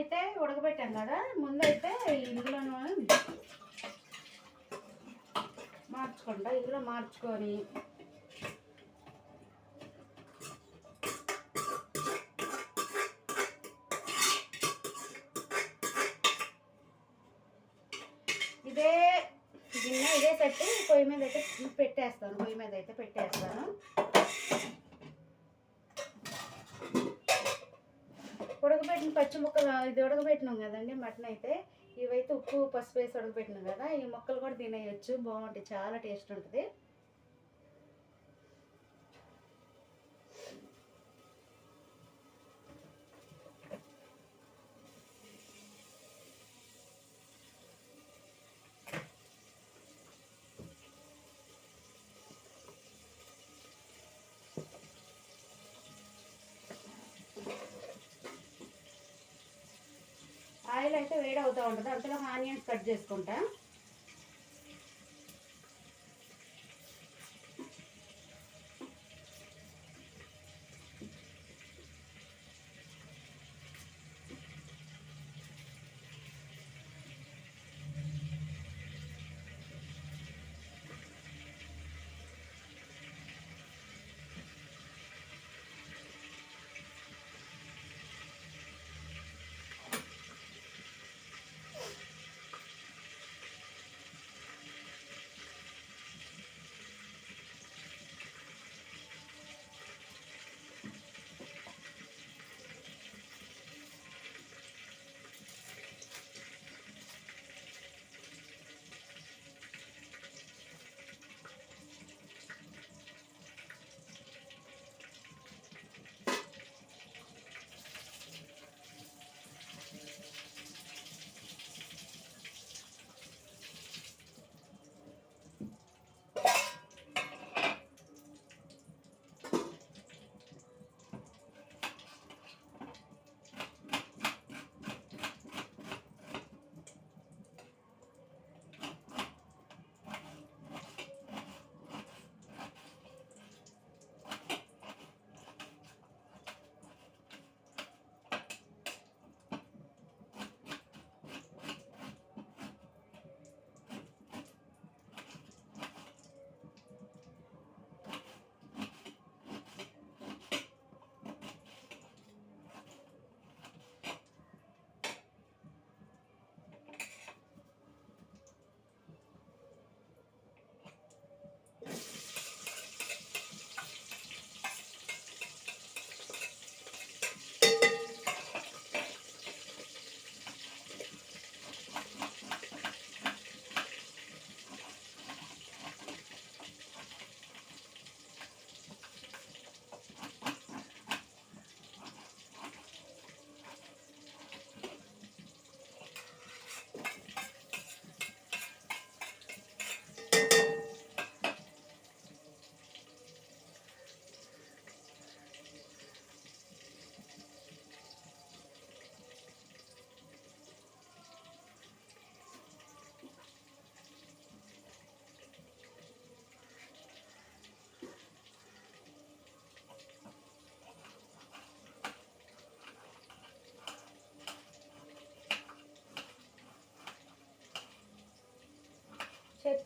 అయితే ఉడకబెట్టాం కదా ముందైతే ఇందులోనూ మార్చుకుంటా ఇందులో మార్చుకొని. ఇదే గిన్నె ఇదే పెట్టి పొయ్యి మీద అయితే పెట్టేస్తాను పొయ్యి మీద అయితే పెట్టేస్తాను. ఉడకబెట్టిన పచ్చి ముక్కలు ఇది ఉడకబెట్టినాం కదండి మటన్ అయితే. ఇవైతే ఉప్పు పసుపు వేసి ఉడకబెట్టినాం కదా. ఈ ముక్కలు కూడా తినేయచ్చు బాగుంటాయి చాలా టేస్ట్ ఉంటుంది. ఆయిల్ అయితే వేడి అవుతూ ఉంటుంది. అంతలో ఆనియన్స్ కట్ చేసుకుంటా.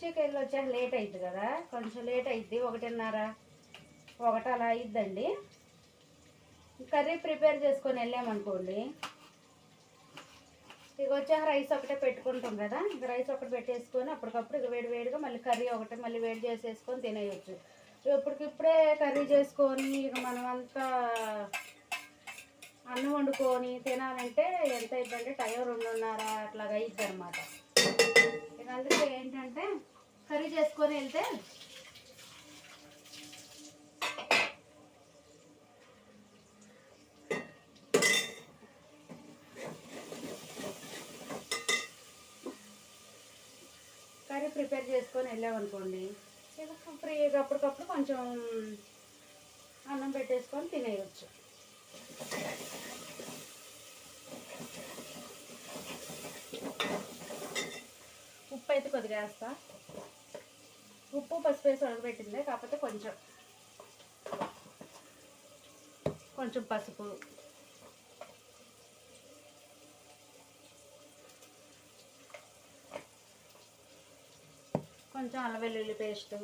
చర్చికి వెళ్ళి వచ్చాక లేట్ అవుతుంది కదా? కొంచెం లేట్ అయింది ఒకటిన్నర. ఒకటి అలా అయిద్దండి. కర్రీ ప్రిపేర్ చేసుకొని వెళ్ళామనుకోండి ఇక వచ్చాక రైస్ ఒకటే పెట్టుకుంటాం కదా? ఇక రైస్ ఒకటి పెట్టేసుకొని అప్పటికప్పుడు ఇక వేడి వేడిగా మళ్ళీ కర్రీ ఒకటి మళ్ళీ వేడి చేసేసుకొని తినేయచ్చు. ఇప్పటికిప్పుడే కర్రీ చేసుకొని ఇక మనమంతా అన్నం వండుకొని తినాలంటే ఎంత అయిద్దంటే టైం రెండున్నర అట్లాగ అయిద్ది అనమాట ఇక అందుకే ఏంటంటే కర్రీ చేసుకొని వెళ్తే కర్రీ ప్రిపేర్ చేసుకొని వెళ్ళామనుకోండి ఫ్రీగా అప్పటికప్పుడు కొంచెం అన్నం పెట్టేసుకొని తినేయచ్చు. ఉప్పు అయితే కొద్దిగా వేస్తా. ఉప్పు పసుపు వేసి ఉడకబెట్టింది కాకపోతే కొంచెం. కొంచెం పసుపు. కొంచెం అల్లవెల్లుల్లి పేస్టు.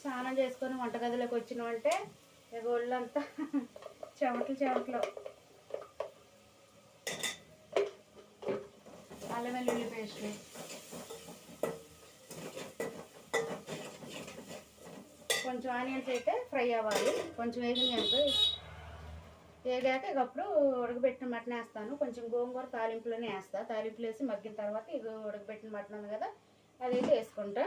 స్నానం చేసుకొని వంటగదిలోకి వచ్చినామంటే ఒళ్ళంతా చెమటలు చెమటలు. అల్లం వెల్లుల్లి పేస్ట్. కొంచెం ఆనియన్స్ అయితే ఫ్రై అవ్వాలి. కొంచెం వేగినాక వేగాక ఇకప్పుడు ఉడకబెట్టిన మటన్ వేస్తాను. కొంచెం గోంగూర తాలింపులోనే వేస్తాను తాలింపులు వేసి మగ్గిన తర్వాత ఇది ఉడకబెట్టిన మటన్ ఉంది కదా అదైతే వేసుకుంటా.